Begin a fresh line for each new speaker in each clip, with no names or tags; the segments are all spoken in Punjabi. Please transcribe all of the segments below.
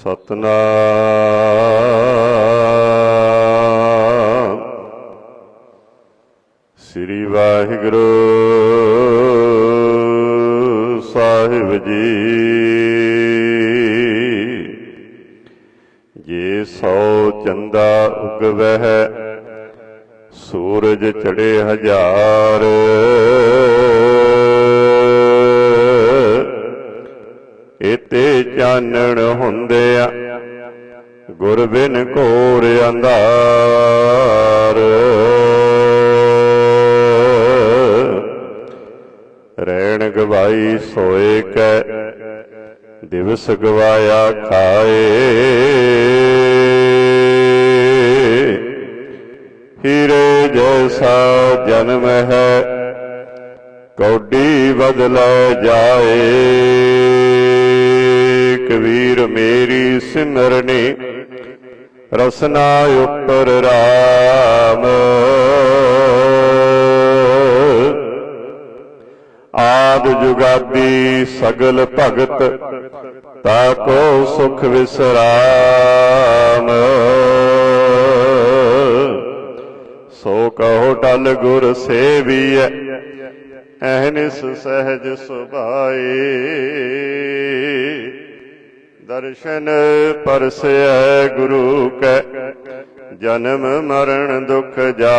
ਸਤਨਾਮ। ਸ੍ਰੀ ਵਾਹਿਗੁਰੂ। ਦਿਵਸ ਗਵਾਇਆ ਖਾਏ। ਹੀਰੇ ਜੈਸਾ ਜਨਮ ਹੈ, ਕੌਡੀ ਬਦਲੇ ਜਾਏ। ਕਬੀਰ ਮੇਰੀ ਸਿਮਰਨੀ ਰਸਨਾ ਉਪਰ ਰਾਮ। ਆਦ ਜੁਗਾਦੀ ਸਗਲ ਭਗਤ, ਤਾ ਕੋ ਸੁਖ ਵਿਸਰਾਮ। ਸੋ ਕਹੋ ਟਲ ਗੁਰ ਸੇਵੀਐ ਐਹਨਿਸ ਸਹਿਜ ਸੁਭਾਏ ਦਰਸ਼ਨ ਪਰਸੈ ਗੁਰੂ ਕੈ, ਜਨਮ ਮਰਨ ਦੁਖ ਜਾਏ।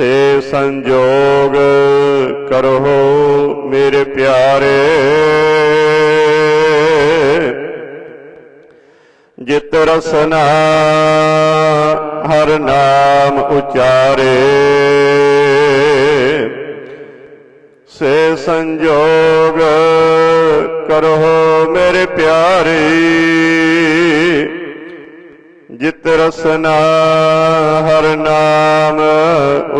ਸੇ ਸੰਜੋਗ ਕਰੋ ਮੇਰੇ ਪਿਆਰੇ। ਜਿਤ ਰਸਨਾ ਹਰ ਨਾਮ ਉਚਾਰੇ। ਸੇ ਸੰਜੋਗ ਕਰੋ ਮੇਰੇ ਪਿਆਰੇ। ਜਿਤ ਰਸਨਾ ਹਰ ਨਾਮ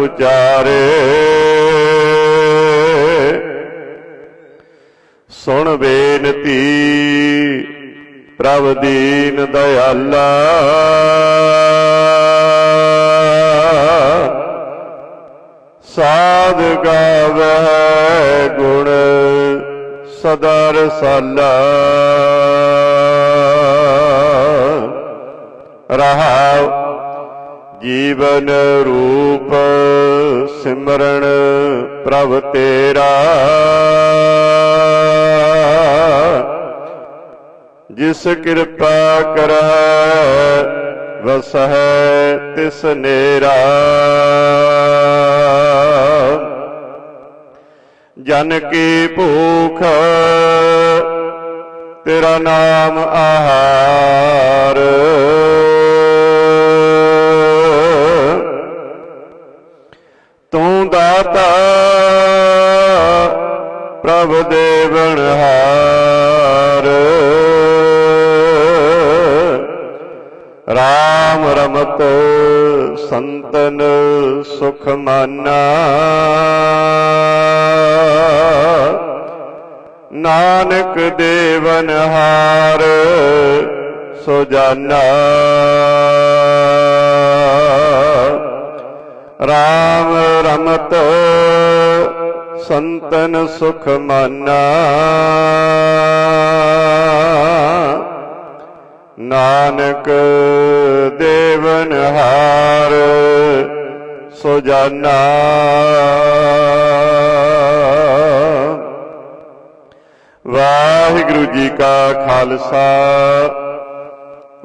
ਉਚਾਰੇ। ਸੁਣ ਬੇਨਤੀ ਪ੍ਰਭ ਦੀਨ ਦਇਆਲਾ। ਸਾਧ ਗਾਵੇ ਗੁਣ ਸਦਾ ਰਸਾਲਾ। ਰਹਾਉ। ਜੀਵਨ ਰੂਪ ਸਿਮਰਨ ਪ੍ਰਭ ਤੇਰਾ। ਜਿਸ ਕਿਰਪਾ ਕਰੈ, ਵਸਹਿ ਤਿਸ ਨੇਰਾ। ਜਨ ਕੀ ਭੂਖ, ਤੇਰਾ ਨਾਮ ਆਹਾਰ। ਦਾਤਾ ਪ੍ਰਭ ਦੇਵਨ ਹਾਰ। ਰਾਮ ਰਮਤ ਸੰਤਨ ਸੁਖ ਮਾਨਾ। ਨਾਨਕ ਦੇਵਨਹਾਰ ਸੋ ਜਾਨਾ। ਰਾਮ ਰਮਤ ਸੰਤਨ ਸੁਖ ਮਾਨਾ ਨਾਨਕ ਦੇਵਨਹਾਰ ਸੋ ਜਾਨਾ ਵਾਹਿਗੁਰੂ ਜੀ ਕਾ ਖਾਲਸਾ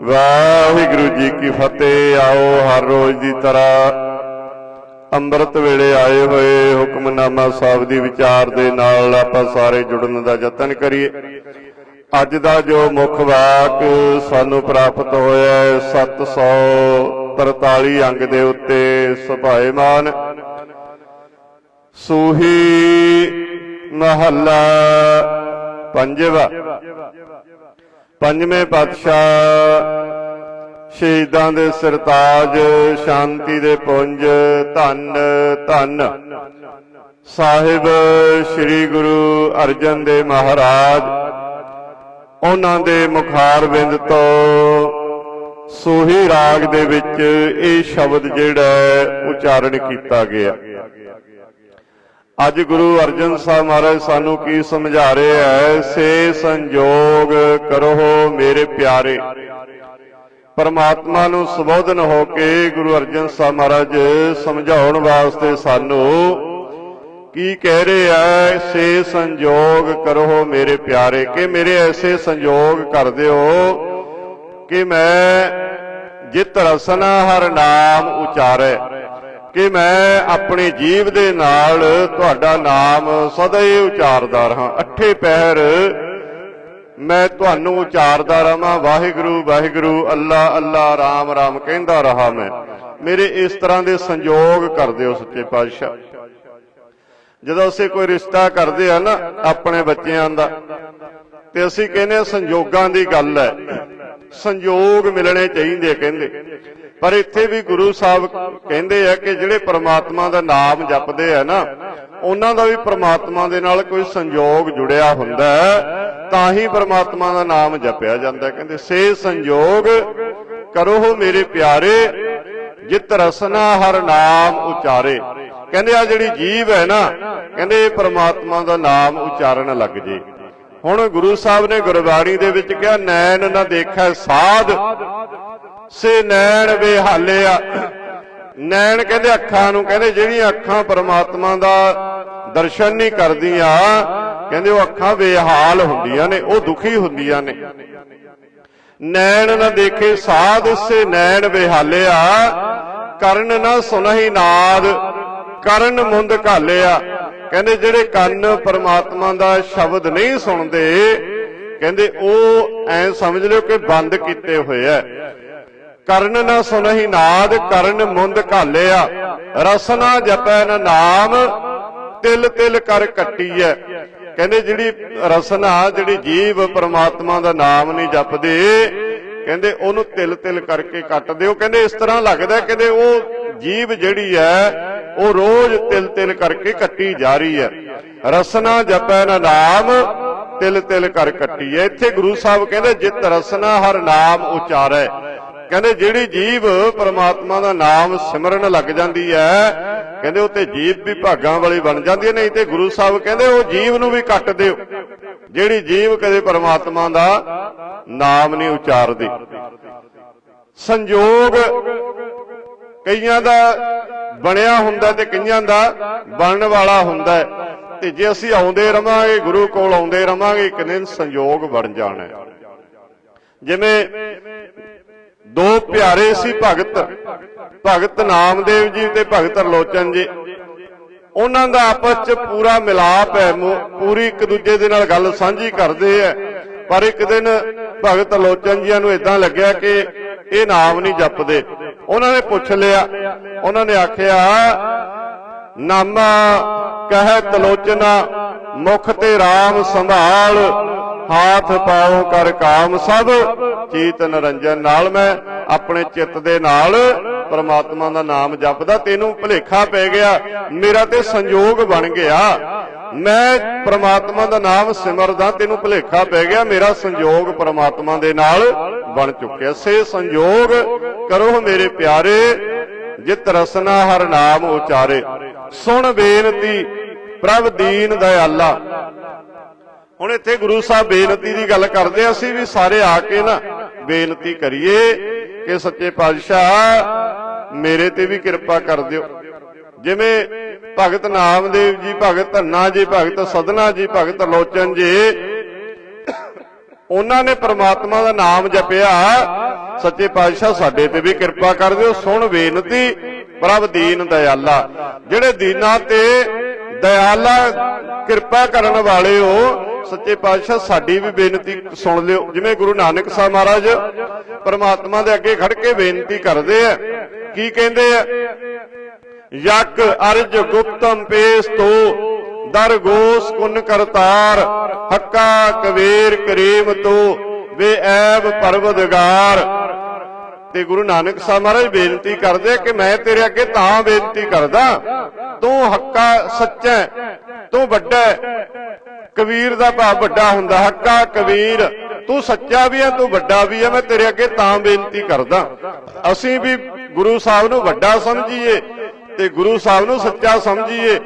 ਵਾਹਿਗੁਰੂ ਜੀ ਕੀ ਫਤਿਹ ਆਓ ਹਰ ਰੋਜ਼ ਦੀ ਤਰ੍ਹਾਂ ਅੰਮ੍ਰਿਤ ਵੇਲੇ ਆਏ ਹੋਏ ਹੁਕਮਨਾਮਾ ਸਾਹਿਬ ਦੀ ਵਿਚਾਰ ਦੇ ਨਾਲ ਆਪਾਂ ਸਾਰੇ ਜੁੜਨ ਦਾ ਯਤਨ ਕਰੀਏ। ਅੱਜ ਦਾ ਜੋ ਮੁੱਖ ਵਾਕ ਸਾਨੂੰ ਪ੍ਰਾਪਤ ਹੋਇਆ ਹੈ 743 ਅੰਗ ਦੇ ਉੱਤੇ ਸੁਭਾਏਮਾਨ, ਸੂਹੀ ਮਹੱਲਾ ਪੰਜਵਾ। ਪੰਜਵੇਂ ਪਾਤਸ਼ਾਹ ਸ਼ਹੀਦਾਂ ਦੇ ਸਰਤਾਜ, ਸ਼ਾਂਤੀ ਦੇ ਪੁੰਜ, ਧੰਨ ਧੰਨ। ਸਾਹਿਬ ਸ੍ਰੀ ਗੁਰੂ ਅਰਜਨ ਦੇਵ ਮਹਾਰਾਜ, ਉਹਨਾਂ ਦੇ ਮੁਖਾਰਬਿੰਦ ਤੋਂ ਸੋਹੀ ਰਾਗ ਦੇ ਵਿੱਚ ਇਹ ਸ਼ਬਦ ਜਿਹੜਾ ਉਚਾਰਨ ਕੀਤਾ ਗਿਆ। ਅੱਜ ਗੁਰੂ ਅਰਜਨ ਸਾਹਿਬ ਮਹਾਰਾਜ ਸਾਨੂੰ ਕੀ ਸਮਝਾ ਰਹੇ ਹੈ, ਸੇ ਸੰਜੋਗ ਕਰੋ ਮੇਰੇ ਪਿਆਰੇ। ਪਰਮਾਤਮਾ ਨੂੰ ਸੰਬੋਧਨ ਹੋ ਕੇ ਗੁਰੂ ਅਰਜਨ ਸਾਹਿਬ ਮਹਾਰਾਜ ਸਮਝਾਉਣ ਵਾਸਤੇ ਸਾਨੂੰ ਕੀ ਕਹਿ ਰਹੇ ਆ ਸੇ ਸੰਜੋਗ ਕਰੋ ਮੇਰੇ ਪਿਆਰੇ, ਕਿ ਮੇਰੇ ਐਸੇ ਸੰਜੋਗ ਕਰ ਦਿਓ ਕਿ ਮੈਂ ਜਿਤ ਰਸਨਾ ਹਰ ਨਾਮ ਉਚਾਰੇ, ਕਿ ਮੈਂ ਆਪਣੇ ਜੀਵ ਦੇ ਨਾਲ ਤੁਹਾਡਾ ਨਾਮ ਸਦਾ ਹੀ ਉਚਾਰਦਾ ਰਹਾ। ਅੱਠੇ ਪਹਿਰ ਮੈਂ ਤੁਹਾਨੂੰ ਉਚਾਰਦਾ ਰਵਾਂ ਵਾਹਿਗੁਰੂ ਵਾਹਿਗੁਰੂ, ਅੱਲਾ ਅੱਲਾ, ਰਾਮ ਰਾਮ ਕਹਿੰਦਾ ਰਹਾ ਮੈਂ। ਮੇਰੇ ਇਸ ਤਰ੍ਹਾਂ ਦੇ ਸੰਜੋਗ ਕਰ ਦਿਓ ਸੱਚੇ ਪਾਤਸ਼ਾਹ। ਜਦੋਂ ਅਸੀਂ ਕੋਈ ਰਿਸ਼ਤਾ ਕਰਦੇ ਆ ਨਾ, ਆਪਣੇ ਬੱਚਿਆਂ ਦਾ, ਤੇ ਅਸੀਂ ਕਹਿੰਦੇ ਆ ਸੰਜੋਗਾਂ ਦੀ ਗੱਲ ਹੈ। ਸੰਜੋਗ ਮਿਲਣੇ ਚਾਹੀਦੇ ਕਹਿੰਦੇ। ਪਰ ਇੱਥੇ ਵੀ ਗੁਰੂ ਸਾਹਿਬ ਕਹਿੰਦੇ ਆ ਕਿ ਜਿਹੜੇ ਪ੍ਰਮਾਤਮਾ ਦਾ ਨਾਮ ਜਪਦੇ ਆ ਨਾ ਉਹਨਾਂ ਦਾ ਵੀ ਪ੍ਰਮਾਤਮਾ ਦੇ ਨਾਲ ਕੋਈ ਸੰਯੋਗ ਜੁੜਿਆ ਹੁੰਦਾ ਤਾਂ ਹੀ ਪ੍ਰਮਾਤਮਾ ਦਾ ਨਾਮ ਜਪਿਆ ਜਾਂਦਾ ਕਹਿੰਦੇ, ਸੇ ਸੰਯੋਗ ਕਰੋ ਮੇਰੇ ਪਿਆਰੇ, ਜਿਤ ਰਸਨਾ ਹਰ ਨਾਮ ਉਚਾਰੇ। ਕਹਿੰਦੇ, ਆ ਜਿਹੜੀ ਜੀਵ ਹੈ ਨਾ, ਕਹਿੰਦੇ, ਇਹ ਪ੍ਰਮਾਤਮਾ ਦਾ ਨਾਮ ਉਚਾਰਨ ਲੱਗ ਜੇ। ਹੁਣ ਗੁਰੂ ਸਾਹਿਬ ਨੇ ਗੁਰਬਾਣੀ ਦੇ ਵਿੱਚ ਕਿਹਾ, ਨੈਣ ਨਾ ਦੇਖੈ ਸਾਧ, ਸੇ ਨੈਣ ਵਿਹਾਲਿਆ। ਨੈਣ ਕਹਿੰਦੇ, ਅੱਖਾਂ ਨੂੰ, ਕਹਿੰਦੇ, ਜਿਹੜੀਆਂ ਅੱਖਾਂ ਪਰਮਾਤਮਾ ਦਾ ਦਰਸ਼ਨ ਨਹੀਂ ਕਰਦੀਆਂ। ਕਹਿੰਦੇ ਉਹ ਅੱਖਾਂ ਬੇਹਾਲ ਹੁੰਦੀਆਂ ਨੇ, ਉਹ ਦੁਖੀ ਹੁੰਦੀਆਂ ਨੇ। ਨੈਣ ਨਾ ਦੇਖੇ ਸਾਧ ਸੇ ਨੈਣ ਵਿਹਾਲਿਆ। ਕਰਨ ਨਾ ਸੁਨਹੀ ਨਾਦ, ਕਰਨ ਮੁੰਦ ਘਾਲਿਆ। ਕਹਿੰਦੇ ਜਿਹੜੇ ਕੰਨ ਪਰਮਾਤਮਾ ਦਾ ਸ਼ਬਦ ਨਹੀਂ ਸੁਣਦੇ, ਕਹਿੰਦੇ ਉਹ ਐ ਸਮਝ ਲਿਓ ਕਿ ਬੰਦ ਕੀਤੇ ਹੋਏ ਐ। ਕਰਨ ਨਾ ਸੁਨਹੀ ਨਾਦ, ਕਰਨ ਮੁੰਦ ਘਾਲਿਆ। ਰਸਨਾ ਜਪੈ ਨ ਨਾਮ ਤਿਲ ਤਿਲ ਕਰ ਕੱਟੀ ਕੱਟੀਐ। ਕਹਿੰਦੇ ਜਿਹੜੀ ਰਸਨਾ, ਜਿਹੜੀ ਜੀਵ ਪਰਮਾਤਮਾ ਦਾ ਨਾਮ ਨਹੀਂ ਜਪਦੇ, ਕਹਿੰਦੇ ਉਹਨੂੰ ਤਿਲ ਤਿਲ ਕਰਕੇ ਕੱਟ ਦਿਓ। ਕਹਿੰਦੇ ਇਸ ਤਰ੍ਹਾਂ ਲੱਗਦਾ, ਕਹਿੰਦੇ ਉਹ ਜੀਵ ਜਿਹੜੀ ਹੈ ਉਹ ਰੋਜ਼ ਤਿਲ ਤਿਲ ਕਰਕੇ ਕੱਟੀ ਜਾ ਰਹੀ ਹੈ ਰਸਨਾ ਜਪੈ ਨਾ ਨਾਮ ਤਿਲ ਤਿਲ ਕਰ ਕੱਟੀ ਹੈ ਇੱਥੇ ਗੁਰੂ ਸਾਹਿਬ ਕਹਿੰਦੇ, ਜਿਤ ਰਸਨਾ ਹਰ ਨਾਮ ਉਚਾਰੈ। ਕਹਿੰਦੇ ਜਿਹੜੀ ਜੀਵ ਪਰਮਾਤਮਾ ਦਾ ਨਾਮ ਸਿਮਰਨ ਲੱਗ ਜਾਂਦੀ ਹੈ ਕਹਿੰਦੇ ਉਹ ਤੇ ਜੀਵ ਵੀ ਭਾਗਾਂ ਵਾਲੀ ਬਣ ਜਾਂਦੀ ਹੈ, ਨਹੀਂ ਤੇ ਗੁਰੂ ਸਾਹਿਬ ਕਹਿੰਦੇ ਉਹ ਜੀਵ ਨੂੰ ਵੀ ਕੱਟ ਦਿਓ। ਜਿਹੜੀ ਜੀਵ ਕਦੇ ਪਰਮਾਤਮਾ ਦਾ ਨਾਮ ਨਹੀਂ ਉਚਾਰਦੀ। ਸੰਜੋਗ ਕਈਆਂ ਦਾ ਬਣਿਆ ਹੁੰਦਾ ਤੇ ਕਈਆਂ ਦਾ ਬਣਨ ਵਾਲਾ ਹੁੰਦਾ ਤੇ ਜੇ ਅਸੀਂ ਆਉਂਦੇ ਰਵਾਂਗੇ, ਗੁਰੂ ਕੋਲ ਆਉਂਦੇ ਰਵਾਂਗੇ, ਇੱਕ ਦਿਨ ਸੰਜੋਗ ਬਣ ਜਾਣਾ ਜਿਵੇਂ ਦੋ ਪਿਆਰੇ ਸੀ ਭਗਤ ਭਗਤ ਨਾਮਦੇਵ ਜੀ ਤੇ ਭਗਤ ਲੋਚਨ ਜੀ। ਉਹਨਾਂ ਦਾ ਆਪਸ ਚ ਪੂਰਾ ਮਿਲਾਪ ਹੈ ਪੂਰੀ ਇੱਕ ਦੂਜੇ ਦੇ ਨਾਲ ਗੱਲ ਸਾਂਝੀ ਕਰਦੇ ਐ ਪਰ ਇੱਕ ਦਿਨ ਭਗਤ ਲੋਚਨ ਜੀਆਂ ਨੂੰ ਇਦਾਂ ਲੱਗਿਆ ਕਿ ਇਹ ਨਾਮ ਨਹੀਂ ਜਪਦੇ। ਉਹਨਾਂ ਨੇ ਪੁੱਛ ਲਿਆ, ਉਹਨਾਂ ਨੇ ਆਖਿਆ, ਨਾਮਾ ਕਹਿ ਤਲੋਚਨਾ ਮੁਖ ਤੇ RAM ਸੰਭਾਲ ਹਾਥ ਪਾਉ ਕਰ ਕਾਮ ਸਭ, ਚੀਤ ਨਰੰਜਨ ਨਾਲ ਮੈਂ, ਆਪਣੇ ਚਿੱਤ ਦੇ ਨਾਲ, ਪ੍ਰਮਾਤਮਾ ਦਾ ਨਾਮ ਜਪਦਾ, ਤੈਨੂੰ ਭੁਲੇਖਾ ਪੈ ਗਿਆ, ਮੇਰਾ ਤੇ ਸੰਜੋਗ ਬਣ ਗਿਆ। ਮੈਂ ਪ੍ਰਮਾਤਮਾ ਦਾ ਨਾਮ ਸਿਮਰਦਾ, ਤੈਨੂੰ ਭੁਲੇਖਾ ਪੈ ਗਿਆ, ਮੇਰਾ ਸੰਜੋਗ ਪ੍ਰਮਾਤਮਾ ਦੇ ਨਾਲ ਬਣ ਚੁੱਕਿਆ। ਸੇ ਸੰਜੋਗ ਕਰੋ ਮੇਰੇ ਪਿਆਰੇ, ਜਿਤ ਰਸਨਾ ਹਰ ਨਾਮ ਉਚਾਰੇ। ਸੁਣ ਬੇਨਤੀ, ਪ੍ਰਭ ਦੀਨ ਦਇਆਲਾ ਹੁਣ ਇੱਥੇ ਗੁਰੂ ਸਾਹਿਬ ਬੇਨਤੀ ਦੀ ਗੱਲ ਕਰਦੇ ਅਸੀਂ ਵੀ ਸਾਰੇ ਆ ਕੇ ਨਾ ਬੇਨਤੀ ਕਰੀਏ ਕਿ ਸੱਚੇ ਪਾਤਸ਼ਾਹ, ਮੇਰੇ ਤੇ ਵੀ ਕਿਰਪਾ ਕਰ ਦਿਓ। ਜਿਵੇਂ ਭਗਤ ਨਾਮਦੇਵ ਜੀ, ਭਗਤ ਧੰਨਾ ਜੀ, ਭਗਤ ਸਦਨਾ ਜੀ, ਭਗਤ ਲੋਚਨ ਜੀ, ਉਹਨਾਂ ਨੇ ਪ੍ਰਮਾਤਮਾ ਦਾ ਨਾਮ ਜਪਿਆ। ਸੱਚੇ ਪਾਤਸ਼ਾਹ ਸਾਡੇ ਤੇ ਵੀ ਕਿਰਪਾ ਕਰ ਦਿਓ। ਸੁਣ ਬੇਨਤੀ, ਪ੍ਰਭ ਦੀਨ ਦਇਆਲਾ। ਜਿਹੜੇ ਦੀਨਾਂ ਤੇ ਦਇਆਲਾ, ਕਿਰਪਾ ਕਰਨ ਵਾਲੇ ਹੋ ਸੱਚੇ ਪਾਤਸ਼ਾਹ, ਸਾਡੀ ਵੀ ਬੇਨਤੀ ਸੁਣ ਲਿਓ। ਜਿਵੇਂ ਗੁਰੂ ਨਾਨਕ ਸਾਹਿਬ ਮਹਾਰਾਜ ਪ੍ਰਮਾਤਮਾ ਦੇ ਅੱਗੇ ਖੜ ਕੇ ਬੇਨਤੀ ਕਰਦੇ ਆ, ਕੀ ਕਹਿੰਦੇ ਆ? ਯਕ ਅਰਜ ਗੁਪਤਮ ਪੇਸ ਤੋ ਦਰ ਕੁਨ ਕਰਤਾਰ, ਹੱਕਾ ਕਵੇਰ ਕਰੀਮ ਤੂੰ, ਵੇ ਐਬ ਪਰਵਦਗਾਰ। ਤੇ ਗੁਰੂ ਨਾਨਕ ਸਾਹਿਬ ਮਹਾਰਾਜ ਬੇਨਤੀ ਕਰਦੇ ਕਿ ਮੈਂ ਤੇਰੇ ਅੱਗੇ ਤਾਂ ਬੇਨਤੀ ਕਰਦਾ, ਤੂੰ ਹੱਕਾ ਸੱਚਾ ਤੂੰ ਵੱਡਾ ਕਬੀਰ ਦਾ ਭਾਵ ਵੱਡਾ ਹੁੰਦਾ, ਹੱਕਾ ਕਬੀਰ। ਤੂੰ ਸੱਚਾ ਵੀ ਹੈ, ਤੂੰ ਵੱਡਾ ਵੀ ਹੈ, ਮੈਂ ਤੇਰੇ ਅੱਗੇ ਤਾਂ ਬੇਨਤੀ ਕਰਦਾ। ਅਸੀਂ ਵੀ ਗੁਰੂ ਸਾਹਿਬ ਨੂੰ ਵੱਡਾ ਸਮਝੀਏ ਤੇ ਗੁਰੂ ਸਾਹਿਬ ਨੂੰ ਸੱਚਾ ਸਮਝੀਏ।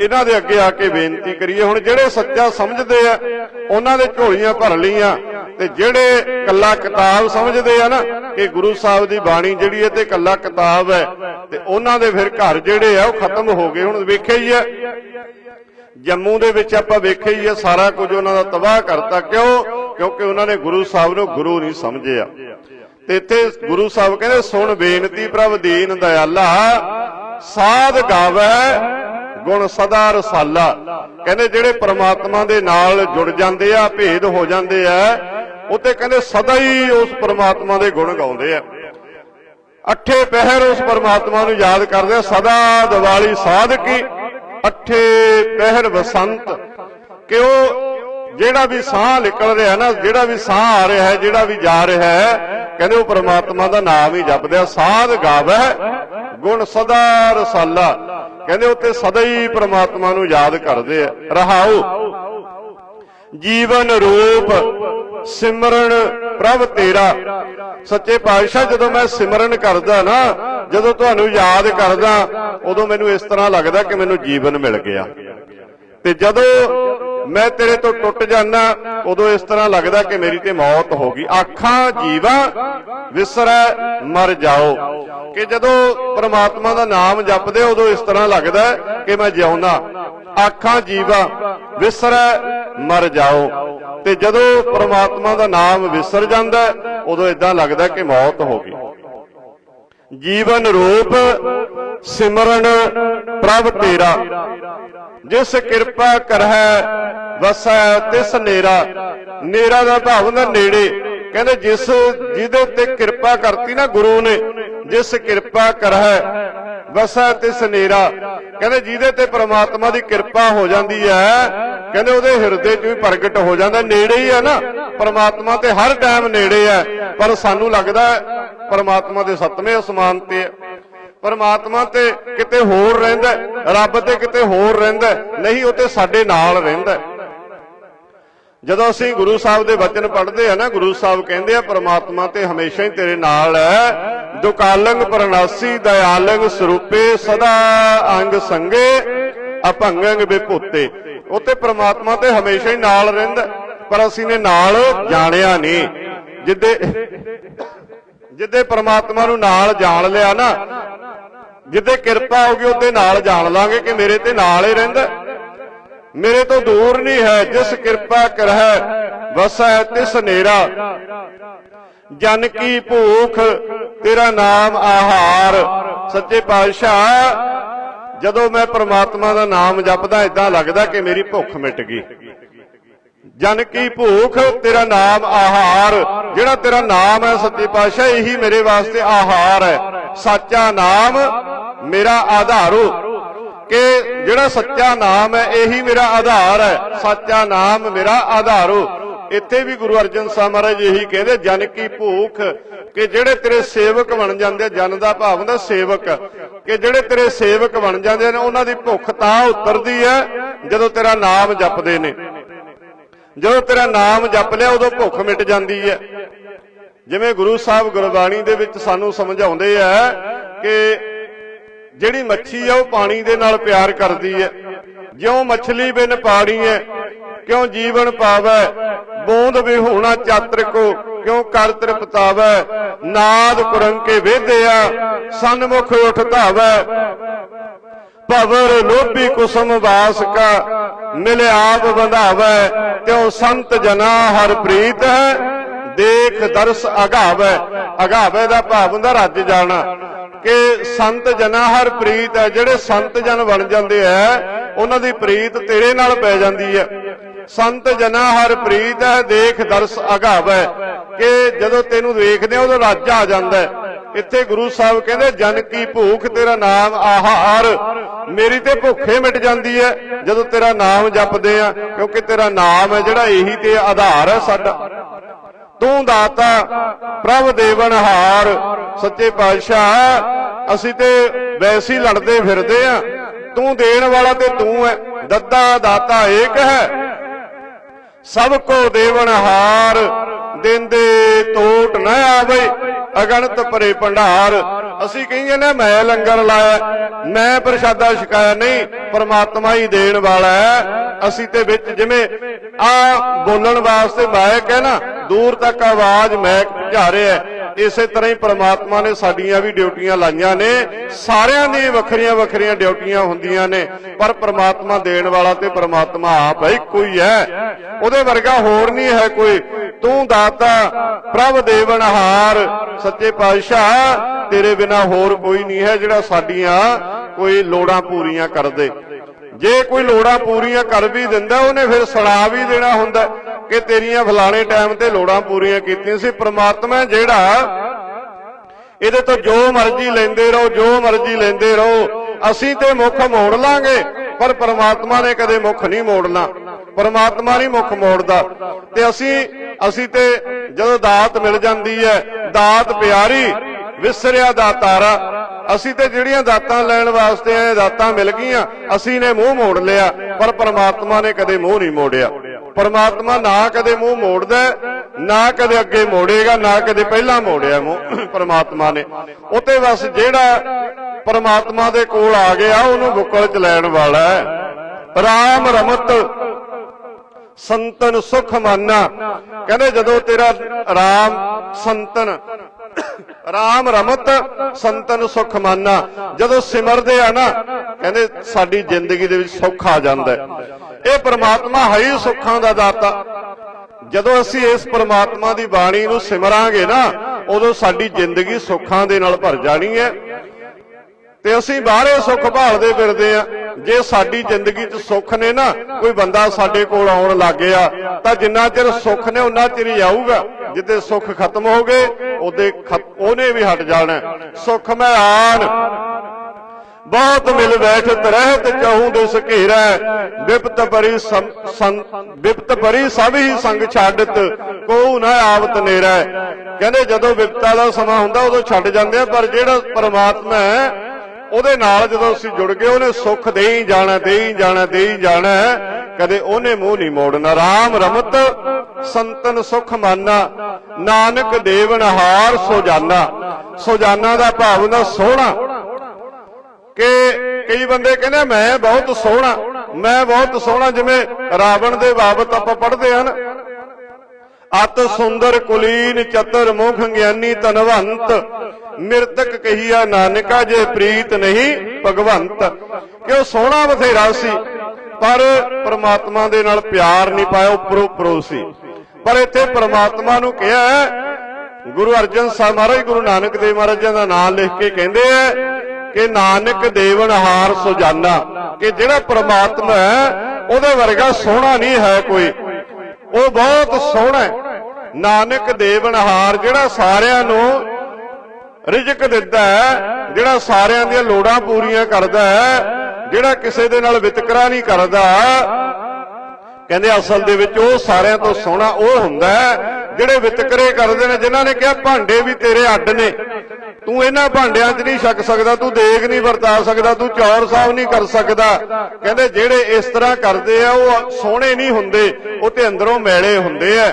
ਇਹਨਾਂ ਦੇ ਅੱਗੇ ਆ ਕੇ ਬੇਨਤੀ ਕਰੀਏ। ਹੁਣ ਜਿਹੜੇ ਸੱਚਾ ਸਮਝਦੇ ਆ, ਉਹਨਾਂ ਦੇ ਝੋਲੀਆਂ ਭਰ ਲਈਆਂ। ਤੇ ਜਿਹੜੇ ਕੱਲਾ ਕਿਤਾਬ ਸਮਝਦੇ ਆ ਨਾ ਕਿ ਗੁਰੂ ਸਾਹਿਬ ਦੀ ਬਾਣੀ ਜਿਹੜੀ ਹੈ ਤੇ ਕੱਲਾ ਕਿਤਾਬ ਹੈ ਤੇ ਉਹਨਾਂ ਦੇ ਫਿਰ ਘਰ ਜਿਹੜੇ ਆ ਉਹ ਖਤਮ ਹੋ ਗਏ। ਹੁਣ ਵੇਖਿਆ ਹੀ ਹੈ ਜੰਮੂ ਦੇ ਵਿੱਚ ਆਪਾਂ ਵੇਖਿਆ ਹੀ ਹੈ ਸਾਰਾ ਕੁਝ ਉਹਨਾਂ ਦਾ ਤਬਾਹ ਕਰਤਾ। ਕਿਉਂ? ਕਿਉਂਕਿ ਉਹਨਾਂ ਨੇ ਗੁਰੂ ਸਾਹਿਬ ਨੂੰ ਗੁਰੂ ਨਹੀਂ ਸਮਝਿਆ। ਤੇ ਇੱਥੇ ਗੁਰੂ ਸਾਹਿਬ ਕਹਿੰਦੇ, ਸੁਣ ਬੇਨਤੀ ਪ੍ਰਭ ਦੀਨ ਦਇਆਲਾ, ਸਾਧ ਗਾਵੇ ਗੁਣ ਸਦਾ ਰਸਾਲਾ। ਕਹਿੰਦੇ, ਜਿਹੜੇ ਪ੍ਰਮਾਤਮਾ ਦੇ ਨਾਲ ਜੁੜ ਜਾਂਦੇ ਆ, ਭੇਦ ਹੋ ਜਾਂਦੇ ਆ ਉਹ ਕਹਿੰਦੇ ਸਦਾ ਹੀ ਉਸ ਪਰਮਾਤਮਾ ਦੇ ਗੁਣ ਗਾਉਂਦੇ ਆ। ਅੱਠੇ ਪਹਿਰ ਉਸ ਪਰਮਾਤਮਾ ਨੂੰ ਯਾਦ ਕਰਦੇ ਆ, ਸਦਾ ਦੀਵਾਲੀ ਸਾਧਕੀ ਅੱਠੇ ਪਹਿਰ ਬਸੰਤ। ਕਿ ਉਹ ਜਿਹੜਾ ਵੀ ਸਾਹ ਨਿਕਲ ਰਿਹਾ ਨਾ, ਜਿਹੜਾ ਵੀ ਸਾਹ ਆ ਰਿਹਾ ਹੈ, ਜਿਹੜਾ ਵੀ ਜਾ ਰਿਹਾ ਹੈ, ਕਹਿੰਦੇ ਉਹ ਪਰਮਾਤਮਾ ਦਾ ਨਾਮ ਹੀ ਜਪਦੇ ਆ, ਸਾਧ ਗਾਵੇ ਗੁਣ ਸਦਾ ਰਸਾਲਾ। ਕਹਿੰਦੇ ਉੱਤੇ ਸਦਾ ਹੀ ਪਰਮਾਤਮਾ ਨੂੰ ਯਾਦ ਕਰਦੇ ਆ। ਰਹਾਓ। ਜੀਵਨ ਰੂਪ, ਸਿਮਰਨ ਪ੍ਰਭ ਤੇਰਾ। ਸੱਚੇ ਪਾਤਸ਼ਾਹ, ਜਦੋਂ ਮੈਂ ਸਿਮਰਨ ਕਰਦਾ ਨਾ, ਜਦੋਂ ਤੁਹਾਨੂੰ ਯਾਦ ਕਰਦਾ, ਉਦੋਂ ਮੈਨੂੰ ਇਸ ਤਰ੍ਹਾਂ ਲੱਗਦਾ ਕਿ ਮੈਨੂੰ ਜੀਵਨ ਮਿਲ ਗਿਆ। ਤੇ ਜਦੋਂ ਮੈਂ ਤੇਰੇ ਤੋਂ ਟੁੱਟ ਜਾਣਾ ਉਦੋਂ ਇਸ ਤਰ੍ਹਾਂ ਲੱਗਦਾ ਕਿ ਮੇਰੀ ਤੇ ਮੌਤ ਹੋ ਗਈ। ਆਖਾਂ ਜੀਵਾ, ਵਿਸਰੈ, ਮਰ ਜਾਓ। ਕਿ ਜਦੋਂ ਪ੍ਰਮਾਤਮਾ ਦਾ ਨਾਮ ਜਪਦੇ, ਉਦੋਂ ਇਸ ਤਰ੍ਹਾਂ ਲੱਗਦਾ ਕਿ ਮੈਂ ਜਿਉਂਦਾ। ਆਖਾਂ ਜੀਵਾ, ਵਿਸਰੈ, ਮਰ ਜਾਓ। ਤੇ ਜਦੋਂ ਪ੍ਰਮਾਤਮਾ ਦਾ ਨਾਮ ਵਿਸਰ ਜਾਂਦਾ, ਉਦੋਂ ਇਦਾਂ ਲੱਗਦਾ ਕਿ ਮੌਤ ਹੋ ਗਈ। ਜੀਵਨ ਰੂਪ ਸਿਮਰਨ ਪ੍ਰਭ ਤੇਰਾ। ਜਿਸ ਕਿਰਪਾ ਕਰਹਿ ਵਸੈ, ਤਿਸ ਨੇਰਾ। ਨੇਰਾ ਦਾ ਭਾਵ ਹੁੰਦਾ ਨੇੜੇ। ਕਹਿੰਦੇ ਜਿਸ ਜਿਹਦੇ ਉੱਤੇ ਕਿਰਪਾ ਕਰਤੀ ਨਾ ਗੁਰੂ ਨੇ, ਜਿਸ ਕਿਰਪਾ ਕਰਹਿ ਵਸੈ ਤੇ ਸਨੇਰਾ। ਕਹਿੰਦੇ ਜਿਹਦੇ ਤੇ ਪ੍ਰਮਾਤਮਾ ਦੀ ਕਿਰਪਾ ਹੋ ਜਾਂਦੀ ਹੈ, ਕਹਿੰਦੇ ਉਹਦੇ ਹਿਰਦੇ 'ਚ ਵੀ ਪ੍ਰਗਟ ਹੋ ਜਾਂਦਾ, ਨੇੜੇ ਹੀ ਹੈ ਨਾ। ਪ੍ਰਮਾਤਮਾ ਤੇ ਹਰ ਟਾਈਮ ਨੇੜੇ ਹੈ। ਪਰ ਸਾਨੂੰ ਲੱਗਦਾ ਹੈ ਪ੍ਰਮਾਤਮਾ ਦੇ ਸੱਤਵੇਂ ਅਸਮਾਨ ਤੇ ਹੈ। ਪਰਮਾਤਮਾ ਤੇ ਕਿਤੇ ਹੋਰ ਰਹਿੰਦਾ ਰੱਬ ਤੇ ਕਿਤੇ ਹੋਰ ਰਹਿੰਦਾ ਨਹੀਂ, ਉਹ ਤੇ ਸਾਡੇ ਨਾਲ ਰਹਿੰਦਾ ਜਦੋਂ ਅਸੀਂ ਗੁਰੂ ਸਾਹਿਬ ਦੇ ਵਚਨ ਪੜ੍ਹਦੇ ਆ ਨਾ, ਗੁਰੂ ਸਾਹਿਬ ਕਹਿੰਦੇ ਆ, ਪ੍ਰਮਾਤਮਾ ਤੇ ਹਮੇਸ਼ਾ ਹੀ ਤੇਰੇ ਨਾਲ ਹੈ। ਦੁਕਾਲੰਗ ਪ੍ਰਣਾਸੀ ਦਇਆਲੰਗ ਸਰੂਪੇ ਸਦਾ ਅੰਗ ਸੰਗੇ ਅਭੰਗੰਗ ਵਿਭੂਤੇ। ਉੱਤੇ ਪ੍ਰਮਾਤਮਾ ਤੇ ਹਮੇਸ਼ਾ ਹੀ ਨਾਲ ਰਹਿੰਦਾ ਪਰ ਅਸੀਂ ਨੇ ਨਾਲ ਜਾਣਿਆ ਨਹੀਂ। ਜਿੱਦੇ ਜਿੱਦੇ ਪ੍ਰਮਾਤਮਾ ਨੂੰ ਨਾਲ ਜਾਣ ਲਿਆ ਨਾ, ਜਿੱਦੇ ਕਿਰਪਾ ਹੋ ਗਈ, ਉਹਦੇ ਨਾਲ ਜਾਣ ਲਾਂਗੇ ਕਿ ਮੇਰੇ ਤੇ ਨਾਲ ਹੀ ਰਹਿੰਦਾ ਮੇਰੇ ਤੋਂ ਦੂਰ ਨਹੀਂ ਹੈ, ਜਿਸ ਕਿਰਪਾ ਕਰਹਿ, ਵਸੈ ਤਿਸ ਨੇਰਾ। ਜਨ ਕੀ ਭੂਖ, ਤੇਰਾ ਨਾਮ ਆਹਾਰ। ਸੱਚੇ ਪਾਤਸ਼ਾਹ, ਜਦੋਂ ਮੈਂ ਪ੍ਰਮਾਤਮਾ ਦਾ ਨਾਮ ਜਪਦਾ ਇਦਾਂ ਲੱਗਦਾ ਕਿ ਮੇਰੀ ਭੁੱਖ ਮਿਟ ਗਈ। ਜਨ ਕੀ ਭੂਖ, ਤੇਰਾ ਨਾਮ ਆਹਾਰ। ਜਿਹੜਾ ਤੇਰਾ ਨਾਮ ਹੈ, ਸੱਚੇ ਪਾਤਸ਼ਾਹ, ਇਹੀ ਮੇਰੇ ਵਾਸਤੇ ਆਹਾਰ ਹੈ। ਸੱਚਾ ਨਾਮ ਮੇਰਾ ਆਧਾਰੋ। ਕਿ ਜਿਹੜਾ ਸੱਚਾ ਨਾਮ ਹੈ, ਇਹੀ ਮੇਰਾ ਆਧਾਰ ਹੈ। ਸੱਚਾ ਨਾਮ ਮੇਰਾ ਆਧਾਰੋ ਇੱਥੇ ਵੀ ਗੁਰੂ ਅਰਜਨ ਸਾਹਿਬ ਮਹਾਰਾਜ ਇਹੀ ਕਹਿੰਦੇ, ਜਨ ਕੀ ਭੂਖ, ਕਿ ਜਿਹੜੇ ਤੇਰੇ ਸੇਵਕ ਬਣ ਜਾਂਦੇ ਜਨ ਦਾ ਭਾਵ ਹੁੰਦਾ ਸੇਵਕ, ਕਿ ਜਿਹੜੇ ਤੇਰੇ ਸੇਵਕ ਬਣ ਜਾਂਦੇ ਨੇ, ਉਹਨਾਂ ਦੀ ਭੁੱਖ ਤਾਂ ਉਤਰਦੀ ਹੈ, ਜਦੋਂ ਤੇਰਾ ਨਾਮ ਜਪਦੇ ਨੇ। ਜਦੋਂ ਤੇਰਾ ਨਾਮ ਜਪ ਲਿਆ, ਉਦੋਂ ਭੁੱਖ ਮਿਟ ਜਾਂਦੀ ਹੈ। ਜਿਵੇਂ ਗੁਰੂ ਸਾਹਿਬ ਗੁਰਬਾਣੀ ਦੇ ਵਿੱਚ ਸਾਨੂੰ ਸਮਝਾਉਂਦੇ ਆ ਕਿ ਜਿਹੜੀ ਮੱਛੀ ਆ ਉਹ ਪਾਣੀ ਦੇ ਨਾਲ ਪਿਆਰ ਕਰਦੀ ਹੈ। ਜਿਉਂ ਮੱਛਲੀ ਬਿਨ ਪਾਣੀ ਹੈ, ਕਿਉਂ ਜੀਵਨ ਪਾਵੈ? ਬੂੰਦ ਵਿਹੂਣਾ ਚਾਤਰ ਕੋ, ਕਿਉਂ ਕਰ ਤ੍ਰਿਪਤਾਵੈ? ਨਾਦ ਕੁਰੰਕੇ ਵੇਧਿਆ ਸਨਮੁਖ ਉਠ ਧਾਵੈ ਭਵਰ ਲੋਭੀ ਕੁਸਮ ਵਾਸ ਕਾ ਮਿਲ ਆਪ ਬੰਧਾਵੈ ਤਿਉ ਸੰਤ ਜਨਾ ਹਰ ਪ੍ਰੀਤ ਹੈ ਦੇਖ ਦਰਸ ਅਗਾਵੈ। ਅਗਾਵੈ ਦਾ ਭਾਵ ਹੁੰਦਾ ਰੱਜ ਜਾਣਾ। ਕਿ ਸੰਤ ਜਨਾ ਹਰ ਪ੍ਰੀਤ ਹੈ। ਜਿਹੜੇ ਸੰਤ ਜਨ ਬਣ ਜਾਂਦੇ ਐ, ਉਹਨਾਂ ਦੀ ਪ੍ਰੀਤ ਤੇਰੇ ਨਾਲ ਪੈ ਜਾਂਦੀ ਹੈ ਸੰਤ ਜਨਾ ਹਰ ਪ੍ਰੀਤ ਹੈ। ਦੇਖ ਦਰਸ ਅਗਾਵੈ। ਕਿ ਜਦੋਂ ਤੈਨੂੰ ਵੇਖਦੇ ਆ, ਉਦੋਂ ਰੱਜ ਆ ਜਾਂਦਾ ਇੱਥੇ ਗੁਰੂ ਸਾਹਿਬ ਕਹਿੰਦੇ, ਜਨ ਕੀ ਭੂਖ, ਤੇਰਾ ਨਾਮ ਆਹਾਰ। ਮੇਰੀ ਤੇ ਭੁੱਖੇ ਮਿਟ ਜਾਂਦੀ ਹੈ ਜਦੋਂ ਤੇਰਾ ਨਾਮ ਜਪਦੇ ਆ, ਕਿਉਂਕਿ ਤੇਰਾ ਨਾਮ ਹੈ ਜਿਹੜਾ ਇਹੀ ਤੇ ਆਧਾਰ ਹੈ ਸਾਡਾ। ਤੂੰ ਦਾਤਾ, ਪ੍ਰਭ ਦੇਵਨਹਾਰ ਸੱਚੇ ਪਾਤਸ਼ਾਹ, ਅਸੀਂ ਤੇ ਵੈਸੀ ਲੜਦੇ ਫਿਰਦੇ ਆ। ਤੂੰ ਦੇਣ ਵਾਲਾ ਤੇ ਤੂੰ ਹੈ ਦੱਦਾ ਦਾਤਾ ਏਕ ਹੈ। ਸਭ ਕੋ ਦੇਵਨਹਾਰ ਦਿੰਦੇ ਟੋਟ ਨਾ ਆਵੇ ਅਗਣਤ ਭਰੇ ਭੰਡਾਰ। ਅਸੀਂ ਕਹੀਏ ਨਾ, ਮੈਂ ਲੰਗਰ ਲਾਇਆ, ਮੈਂ ਪ੍ਰਸ਼ਾਦਾ ਛਕਾਇਆ ਨਹੀਂ, ਪਰਮਾਤਮਾ ਹੀ ਦੇਣ ਵਾਲਾ ਹੈ। ਅਸੀਂ ਤੇ ਵਿੱਚ ਜਿਵੇਂ ਆ ਬੋਲਣ ਵਾਸਤੇ ਮਾਇਕ ਹੈ ਨਾ, ਦੂਰ ਤੱਕ ਆਵਾਜ਼ ਮੈਕ ਪਹੁੰਚਾ ਰਿਹਾ ਇਸੇ ਤਰ੍ਹਾਂ ਹੀ ਪ੍ਰਮਾਤਮਾ ਨੇ ਸਾਡੀਆਂ ਵੀ ਡਿਊਟੀਆਂ ਲਾਈਆਂ ਨੇ। ਸਾਰਿਆਂ ਦੀ ਵੱਖਰੀਆਂ ਵੱਖਰੀਆਂ ਡਿਊਟੀਆਂ ਹੁੰਦੀਆਂ ਨੇ। ਪਰ ਪ੍ਰਮਾਤਮਾ ਦੇਣ ਵਾਲਾ ਤੇ ਪ੍ਰਮਾਤਮਾ ਆਪ ਹੈ ਇੱਕੋ ਹੀ। ਹੈ ਉਹਦੇ ਵਰਗਾ ਹੋਰ ਨਹੀਂ ਹੈ ਕੋਈ। ਤੂੰ ਦਾਤਾ, ਪ੍ਰਭ ਦੇਵਨਹਾਰ ਸੱਚੇ ਪਾਤਸ਼ਾਹ, ਤੇਰੇ ਬਿਨਾ ਹੋਰ ਕੋਈ ਨਹੀਂ ਹੈ ਜਿਹੜਾ ਸਾਡੀਆਂ ਕੋਈ ਲੋੜਾਂ ਪੂਰੀਆਂ ਕਰਦੇ। ਜੇ ਕੋਈ ਲੋੜਾਂ ਪੂਰੀਆਂ ਕਰ ਵੀ ਦਿੰਦਾ, ਉਹਨੇ ਫਿਰ ਸੁਣਾ ਵੀ ਦੇਣਾ ਹੁੰਦਾ। ਕਿ ਤੇਰੀਆਂ ਫਲਾਣੇ ਟਾਈਮ ਤੇ ਲੋੜਾਂ ਪੂਰੀਆਂ ਕੀਤੀਆਂ ਸੀ। ਪ੍ਰਮਾਤਮਾ ਜਿਹੜਾ, ਇਹਦੇ ਤੋਂ ਜੋ ਮਰਜ਼ੀ ਲੈਂਦੇ ਰਹੋ, ਜੋ ਮਰਜ਼ੀ ਲੈਂਦੇ ਰਹੋ, ਅਸੀਂ ਤੇ ਮੁੱਖ ਮੋੜ ਲਾਂਗੇ, ਪਰ ਪ੍ਰਮਾਤਮਾ ਨੇ ਕਦੇ ਮੁੱਖ ਨਹੀਂ ਮੋੜਨਾ। ਪਰਮਾਤਮਾ ਨਹੀਂ ਮੁੱਖ ਮੋੜਦਾ। ਤੇ ਅਸੀਂ ਅਸੀਂ ਤੇ ਜਦੋਂ ਦਾਤ ਮਿਲ ਜਾਂਦੀ ਹੈ, ਦਾਤ ਪਿਆਰੀ, ਵਿਸਰਿਆ ਦਾਤਾਰਾ ਅਸੀਂ ਤੇ ਜਿਹੜੀਆਂ ਦਾਤਾਂ ਲੈਣ ਵਾਸਤੇ ਆਏ, ਦਾਤਾਂ ਮਿਲ ਗਈਆਂ, ਅਸੀਂ ਨੇ ਮੂੰਹ ਮੋੜ ਲਿਆ, ਪਰ ਪ੍ਰਮਾਤਮਾ ਨੇ ਕਦੇ ਮੂੰਹ ਨਹੀਂ ਮੋੜਿਆ। ਪਰਮਾਤਮਾ ਨਾ ਕਦੇ ਮੂੰਹ ਮੋੜਦਾ, ਨਾ ਕਦੇ ਅੱਗੇ ਮੋੜੇਗਾ, ਨਾ ਕਦੇ ਪਹਿਲਾਂ ਮੋੜਿਆ ਮੂੰਹ, ਪਰਮਾਤਮਾ ਨੇ। ਉਤੇ ਬਸ ਜਿਹੜਾ ਪਰਮਾਤਮਾ ਦੇ ਕੋਲ ਆ ਗਿਆ, ਉਹਨੂੰ ਬੁੱਕਲ ਚ ਲੈਣ ਵਾਲਾ ਹੈ। ਰਾਮ ਰਮਤ ਸੰਤਨ ਸੁਖ ਮਾਨਾ। ਕਹਿੰਦੇ ਜਦੋਂ ਤੇਰਾ ਰਾਮ ਸੰਤਨ, ਰਾਮ ਰਮਤ ਸੰਤਨ ਸੁਖ ਮਾਨਾ। ਜਦੋਂ ਸਿਮਰਦੇ ਆ ਨਾ, ਕਹਿੰਦੇ ਸਾਡੀ ਜ਼ਿੰਦਗੀ ਦੇ ਵਿੱਚ ਸੁੱਖ ਆ ਜਾਂਦਾ ਇਹ ਪਰਮਾਤਮਾ ਹੈ ਹੀ ਸੁੱਖਾਂ ਦਾ ਦਾਤਾ। ਜਦੋਂ ਅਸੀਂ ਇਸ ਪਰਮਾਤਮਾ ਦੀ ਬਾਣੀ ਨੂੰ ਸਿਮਰਾਂਗੇ ਨਾ, ਉਦੋਂ ਸਾਡੀ ਜ਼ਿੰਦਗੀ ਸੁੱਖਾਂ ਦੇ ਨਾਲ ਭਰ ਜਾਣੀ ਹੈ। ਤੇ ਅਸੀਂ ਬਾਹਰੇ ਸੁੱਖ ਭਾਲਦੇ ਫਿਰਦੇ ਆ। ਜੇ ਸਾਡੀ ਜ਼ਿੰਦਗੀ 'ਚ ਸੁੱਖ ਨੇ ਨਾ, ਕੋਈ ਬੰਦਾ ਸਾਡੇ ਕੋਲ ਆਉਣ ਲੱਗ ਗਿਆ, ਤਾਂ ਜਿੰਨਾ ਚਿਰ ਸੁੱਖ ਨੇ ਉਹਨਾਂ ਚਿਰ ਹੀ ਆਊਗਾ। ਜਿੱਦੇ ਸੁੱਖ ਖਤਮ ਹੋ ਗਏ, ਉਹਦੇ ਉਹਨੇ ਵੀ ਹਟ ਜਾਣਾ। ਸੁੱਖ ਮੈਂ ਆਣ। ਬਹੁਤ ਮਿਲ ਬੈਠਤ ਰਹਿਤ ਚਾਹੂੰ ਦਿਸ ਘੇਰਾ ਵਿਪਤ ਪਰੀ ਸੰ- ਵਿਪਤ ਪਰੀ ਸਭ ਹੀ ਸੰਗ ਛੱਡਤ ਕੋ ਨਾ ਆਵਤ ਨੇਰਾ। ਕਹਿੰਦੇ ਜਦੋਂ ਵਿਪਤਾ ਦਾ ਸਮਾਂ ਹੁੰਦਾ, ਉਦੋਂ ਛੱਡ ਜਾਂਦੇ ਆ, ਪਰ ਜਿਹੜਾ ਪਰਮਾਤਮਾ ਹੈ ਉਹਦੇ ਨਾਲ ਜਦੋਂ ਅਸੀਂ ਜੁੜ ਗਏ, ਉਹਨੇ ਸੁੱਖ ਦੇਈ ਜਾਣਾ ਦੇਈ ਜਾਣਾ ਦੇ ਜਾਣਾ। ਕਦੇ ਉਹਨੇ ਮੂੰਹ ਨਹੀਂ ਮੋੜਨਾ। ਰਾਮ ਰਮਤ, ਸੰਤਨ ਸੁਖ ਮਾਨਾ। ਨਾਨਕ ਦੇਵਨ ਹਾਰ ਸੋਜਾਨਾ। ਸੋਜਾਨਾ ਦਾ ਭਾਵ ਹੁੰਦਾ ਸੋਹਣਾ। ਕਿ ਕਈ ਬੰਦੇ ਕਹਿੰਦੇ, ਮੈਂ ਬਹੁਤ ਸੋਹਣਾ। ਮੈਂ ਬਹੁਤ ਸੋਹਣਾ। ਜਿਵੇਂ ਰਾਵਣ ਦੇ ਬਾਬਤ ਆਪਾਂ ਪੜ੍ਹਦੇ ਹਨ ਅਤ ਸੁੰਦਰ ਕੁਲੀਨ ਚਤਰ ਮੁਖ ਗਿਆਨੀ ਧਨਵੰਤ, ਮਿਰਤਕ ਕਹੀਆ ਨਾਨਕਾ ਜੇ ਪ੍ਰੀਤ ਨਹੀਂ ਭਗਵੰਤ। ਕਿ ਉਹ ਸੋਹਣਾ ਬਥੇਰਾ ਸੀ, ਪਰ ਪ੍ਰਮਾਤਮਾ ਦੇ ਨਾਲ ਪਿਆਰ ਨਹੀਂ ਪਾਇਆ, ਉੱਪਰੋਂ ਉੱਪਰੋਂ ਸੀ। ਪਰ ਇੱਥੇ ਪ੍ਰਮਾਤਮਾ ਨੂੰ ਕਿਹਾ ਗੁਰੂ ਅਰਜਨ ਸਾਹਿਬ ਮਹਾਰਾਜ, ਗੁਰੂ ਨਾਨਕ ਦੇਵ ਮਹਾਰਾਜਾਂ ਦਾ ਨਾਮ ਲਿਖ ਕੇ ਕਹਿੰਦੇ ਆ ਕਿ ਨਾਨਕ ਦੇਵਨ ਹਾਰ ਸੁਜਾਨਾ, ਕਿ ਜਿਹੜਾ ਪ੍ਰਮਾਤਮਾ ਹੈ, ਉਹਦੇ ਵਰਗਾ ਸੋਹਣਾ ਨਹੀਂ ਹੈ ਕੋਈ। ਉਹ ਬਹੁਤ ਸੋਹਣਾ ਹੈ। ਨਾਨਕ ਦੇਵਨਹਾਰ ਜਿਹੜਾ ਸਾਰਿਆਂ ਨੂੰ ਰਿਜ਼ਕ ਦਿੰਦਾ ਹੈ, ਜਿਹੜਾ ਸਾਰਿਆਂ ਦੀਆਂ ਲੋੜਾਂ ਪੂਰੀਆਂ ਕਰਦਾ ਹੈ, ਜਿਹੜਾ ਕਿਸੇ ਦੇ ਨਾਲ ਵਿਤਕਰਾ ਨਹੀਂ ਕਰਦਾ। ਕਹਿੰਦੇ ਅਸਲ ਦੇ ਵਿੱਚ ਉਹ ਸਾਰਿਆਂ ਤੋਂ ਸੋਹਣਾ ਉਹ ਹੁੰਦਾ ਜਿਹੜੇ ਵਿਤਕਰੇ ਕਰਦੇ ਨੇ ਜਿਨ੍ਹਾਂ ਨੇ ਕਿਹਾ ਭਾਂਡੇ ਵੀ ਤੇਰੇ ਅੱਡ ਨੇ। ਤੂੰ ਇਹਨਾਂ ਭਾਂਡਿਆਂ 'ਚ ਨਹੀਂ ਛਕ ਸਕਦਾ ਤੂੰ ਦੇਗ ਨਹੀਂ ਵਰਤਾ ਸਕਦਾ ਤੂੰ ਚੌਰ ਸਾਹਿਬ ਨਹੀਂ ਕਰ ਸਕਦਾ। ਕਹਿੰਦੇ ਜਿਹੜੇ ਇਸ ਤਰ੍ਹਾਂ ਕਰਦੇ ਆ ਉਹ ਸੋਹਣੇ ਨਹੀਂ ਹੁੰਦੇ ਉਹ ਤੇ ਅੰਦਰੋਂ ਮੈਲੇ ਹੁੰਦੇ ਆ।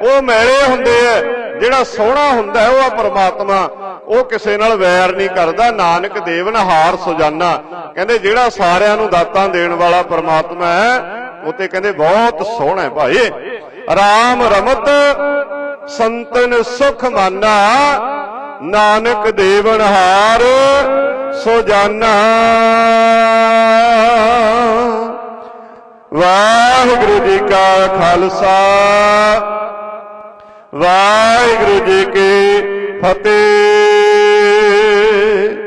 ਉਹ ਮੈਲੇ ਹੁੰਦੇ ਆ ਜਿਹੜਾ ਸੋਹਣਾ ਹੁੰਦਾ ਉਹ ਆ ਪ੍ਰਮਾਤਮਾ। ਉਹ ਕਿਸੇ ਨਾਲ ਵੈਰ ਨਹੀਂ ਕਰਦਾ। ਨਾਨਕ ਦੇਵਨ ਹਾਰ ਸੁਜਾਨਾ। ਕਹਿੰਦੇ ਜਿਹੜਾ ਸਾਰਿਆਂ ਨੂੰ ਦਾਤਾਂ ਦੇਣ ਵਾਲਾ ਪ੍ਰਮਾਤਮਾ ਹੈ ਉਹ ਤੇ ਕਹਿੰਦੇ ਬਹੁਤ ਸੋਹਣਾ ਹੈ ਭਾਈ। ਰਾਮ ਰਮਤ, ਸੰਤਨ ਸੁਖ ਮਾਨਾ, ਨਾਨਕ ਦੇਵਨ ਹਾਰ, ਸੋ ਜਾਨਾ। ਵਾਹਿਗੁਰੂ ਜੀ ਕਾ ਖਾਲਸਾ, ਵਾਹਿਗੁਰੂ ਜੀ ਕੀ ਫਤਿਹ।